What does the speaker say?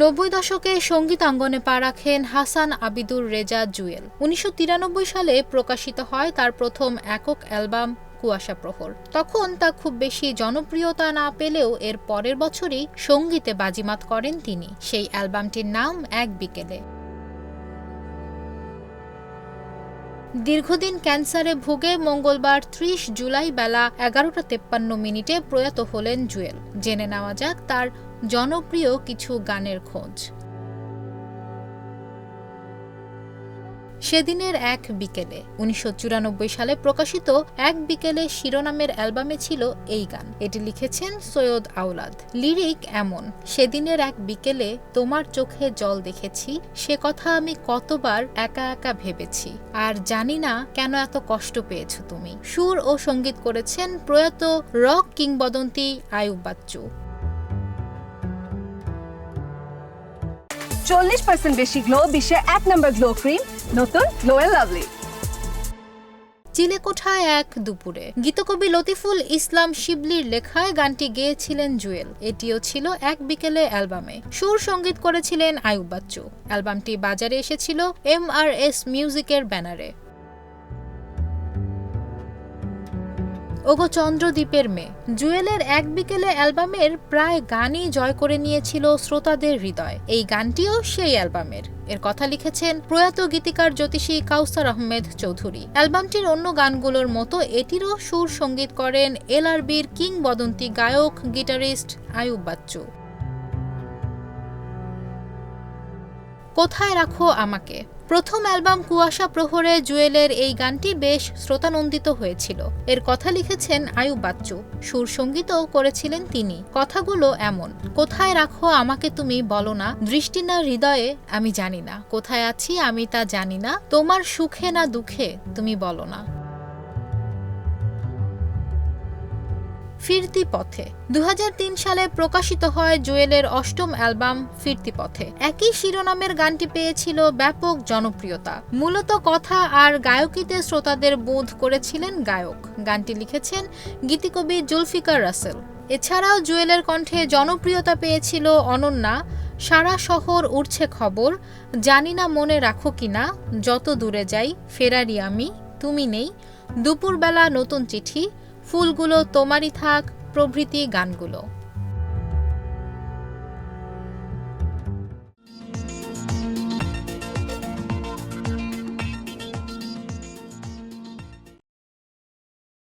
নব্বই দশকে সঙ্গীতাঙ্গনে পা রাখেন হাসান আবিদুর রেজা জুয়েল। উনিশশো তিরানব্বই সালে প্রকাশিত হয় তার প্রথম একক অ্যালবাম কুয়াশা প্রহর। তখন তা খুব বেশি জনপ্রিয়তা না পেলেও এর পরের বছরই সঙ্গীতে বাজিমাত করেন তিনি। সেই অ্যালবামটির নাম এক বিকেলে। দীর্ঘদিন ক্যান্সারে ভুগে মঙ্গলবার ত্রিশ জুলাই বেলা এগারোটা তেপ্পান্ন মিনিটে প্রয়াত হলেন জুয়েল। জেনে নেওয়া যাক তার জনপ্রিয় কিছু গানের খোঁজ। সেদিনের এক বিকেলে, উনিশশো চুরানব্বই সালে প্রকাশিত এক বিকেলে শিরোনামের অ্যালবামে ছিল এই গান। এটি লিখেছেন সৈয়দ আওলাদ। লিরিক এমন, সেদিনের এক বিকেলে তোমার চোখে জল দেখেছি, সে কথা আমি কতবার একা একা ভেবেছি, আর জানি না কেন এত কষ্ট পেয়েছ তুমি। সুর ও সংগীত করেছেন প্রয়াত রক কিংবদন্তি আয়ুব বাচ্চু। চল্লিশ পার্সেন্ট বেশি গ্লো বিশ্বের এক নম্বর গ্লো ক্রিম নতুন গ্লো এন্ড চিলেকোঠায় এক দুপুরে, গীতকবি লতিফুল ইসলাম শিবলির লেখায় গানটি গেয়েছিলেন জুয়েল। এটিও ছিল এক বিকেলে অ্যালবামে। সুর সংগীত করেছিলেন আয়ুব বাচ্চু। অ্যালবামটি বাজারে এসেছিল এম আর এস মিউজিকের ব্যানারে। ওগো চন্দ্রদ্বীপের মেয়ে। জুয়েলের এক বিকেলে অ্যালবামের প্রায় গানই জয় করে নিয়েছিল শ্রোতাদের হৃদয়। এই গানটিও সেই অ্যালবামের। এর কথা লিখেছেন প্রয়াত গীতিকার জ্যোতিষী কাউসার আহমেদ চৌধুরী। অ্যালবামটির অন্য গানগুলোর মতো এটিরও সুর সংগীত করেন এল এলআরবির কিংবদন্তি গায়ক, গিটারিস্ট আয়ুব বাচ্চু। কোথায় রাখো আমাকে? প্রথম অ্যালবাম কুয়াশা প্রহরে জুয়েলের এই গানটি বেশ শ্রোতানন্দিত হয়েছিল। এর কথা লিখেছেন আয়ুব বাচ্চু। সুর সঙ্গীতও করেছিলেন তিনি। কথাগুলো এমন, কোথায় রাখো আমাকে তুমি বলো না, দৃষ্টি না হৃদয়ে আমি জানি না। কোথায় আছি আমি তা জানি না, তোমার সুখে না দুঃখে তুমি বলো না। ফিরতি পথে। দু হাজার তিন সালে প্রকাশিত হয় জুয়েলের অষ্টম অ্যালবাম, ফিরতি পথে। একই শিরোনামের গানটি পেয়েছিল ব্যাপক জনপ্রিয়তা। মূলত কথা আর গায়কিতে শ্রোতাদের বোধ করেছিলেন গায়ক। গানটি লিখেছেন গীতিকবি জুলফিকার রাসেল। এছাড়াও জুয়েলের কণ্ঠে জনপ্রিয়তা পেয়েছিল অনন্যা। সারা শহর উঠছে খবর, জানি না মনে রাখো কিনা যত দূরে যাই, ফেরারি আমি, তুমি নেই। দুপুরবেলা নতুন চিঠি ফুলগুলো তোমারই থাক প্রভৃতি গানগুলো।